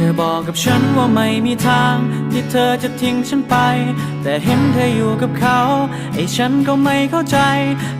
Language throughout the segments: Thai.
ธอบอกกับฉันว่าไม่มีทาง ที่เธอจะทิ้งฉันไป แต่เห็นเธออยู่กับเขา ไอ้ฉันก็ไม่เข้าใจ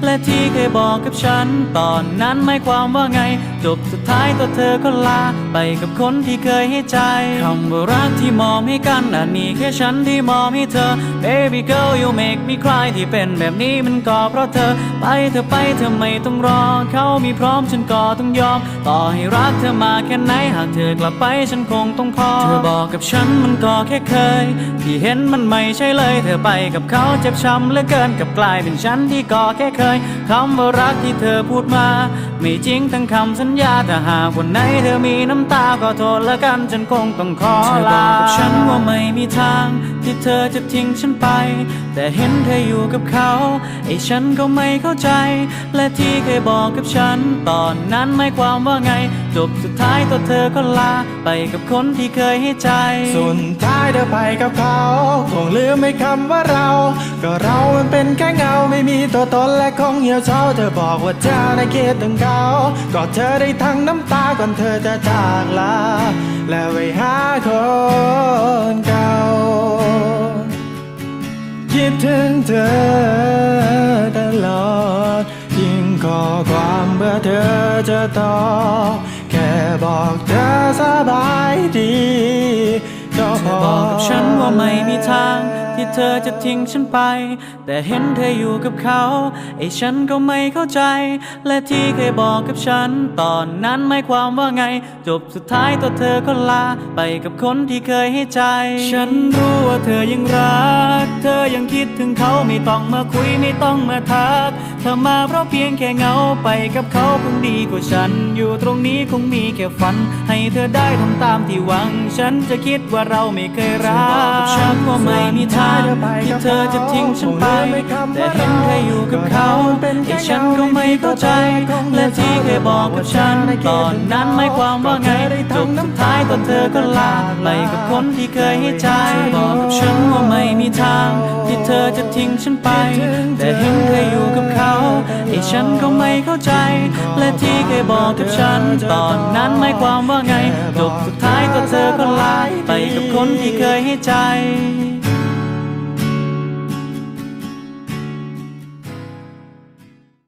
และที่เคยบอกกับฉัน ตอนนั้นหมายความว่าไง จบสุดท้ายตัวเธอก็ลา ไปกับคนที่เคยให้ใจคำว่ารักที่มอบให้กันอันนี้แค่ฉันที่มอบให้เธอ baby girl you make me cry ที่เป็นแบบนี้มันก็เพราะเธอ ไปเธอไปเธอไม่ต้องรอ เขามีพร้อมฉันก็ต้องยอม ต่อให้รักเธอมาแค่ไหนหากเธอกลับไปฉันคงต้องพอ เธอบอกกับฉันมันก็แค่เคย ที่เห็นมันไม่ใช่เลย เธอไปกับเขาเจ็บช้ำเหลือเกินกับกลายเป็นฉันที่ก็แค่เคยคำว่ารักที่เธอพูดมา ไม่จริงทั้งคำสัญญาถ้าหากวันไหนเธอมีน้ำตาก็โทษละกันฉันคงต้องขอลาเธอบอกกับฉันว่าไม่มีทางที่เธอจะทิ้งฉันไป แต่เห็นเธออยู่กับเขา ไอ้ฉันก็ไม่เข้าใจ และที่เคยบอกกับฉัน ตอนนั้นหมายความว่าไง จบสุดท้ายตัวเธอก็ลา ไปกับคนที่เคยให้ใจ สุดท้ายเธอไปกับเขา คงลืมไม่คำว่าเรา ก็เรามันเป็นแค่เงาไม่มีตัวตนและคงเหี่ยวเฉาเธอบอกว่าเธอได้คิดถึงเขาก็เธอได้ทั้งน้ำตาก่อนเธอจะจากลา และไปหาคน ถึงเธอตลอด ยิ่งขอความเพื่อเธอจะตอบแค่บอกเธอสบายดีก็เธพอบอกกับฉันว่าไม่มีทางที่เธอจะทิ้งฉันไป แต่เห็นเธออยู่กับเขา ไอ้ฉันก็ไม่เข้าใจ และที่เคยบอกกับฉัน ตอนนั้นหมายความว่าไง จบสุดท้ายตัวเธอก็ลา ไปกับคนที่เคยให้ใจ ฉันรู้ว่าเธอยังรัก คิดถึงเขาไม่ต้องมาคุยไม่ต้องมาทักเธอมาเพราะเพียงแค่เหงาไปกับเขาคงดีกว่าฉัน อยู่ตรงนี้คงมีแค่ฝัน ให้เธอได้ทำตามที่หวัง ฉันจะคิดว่าเราไม่เคยรักฉันว่าไม่มีทางที่เธอจะทิ้งฉันไป แต่เห็นเธออยู่กับเขาไอ้ฉันก็ไม่เข้าใจ และที่เคยบอกกับฉันตอนนั้นหมายความว่าไงจบสุดท้ายตัวเธอก็ลาไปกับคนที่เคยให้ใจบอกกับฉันว่าไม่มีทางที่เธอจะทิ้งฉันไป แต่เห็นเธออยู่กับเขาไอ้ฉันก็ไม่เข้าใจ และที่เคยบอกกับฉัน ตอนนั้นหมายความว่าไงจบสุดท้ายตัวเธอก็ลาไปกับคนที่เคยให้ใจ